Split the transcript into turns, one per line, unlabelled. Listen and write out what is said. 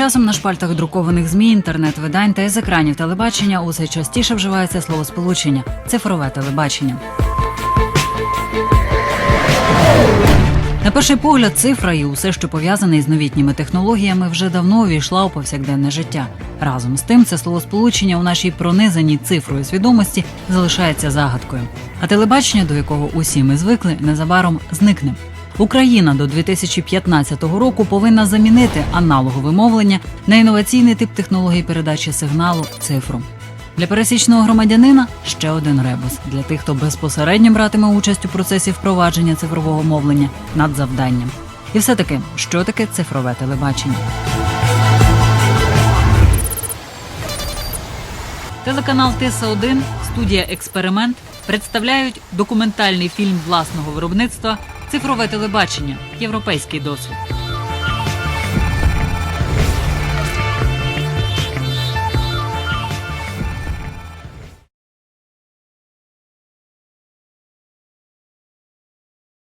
часом на шпальтах друкованих змі, інтернет-видань та із екранів телебачення усе частіше вживається словосполучення цифрове телебачення. На перший погляд, цифра і усе, що пов'язане із новітніми технологіями, вже давно увійшла у повсякденне життя. Разом з тим, це словосполучення у нашій пронизаній цифрою свідомості залишається загадкою. А телебачення, до якого усі ми звикли, незабаром зникне. Україна до 2015 року повинна замінити аналогове мовлення на інноваційний тип технологій передачі сигналу цифру. Для пересічного громадянина ще один ребус для тих, хто безпосередньо братиме участь у процесі впровадження цифрового мовлення над завданням. І все таки, що таке цифрове телебачення? Телеканал Тиса 1 студія Експеримент представляють документальний фільм власного виробництва Цифрове телебачення Європейський досвід.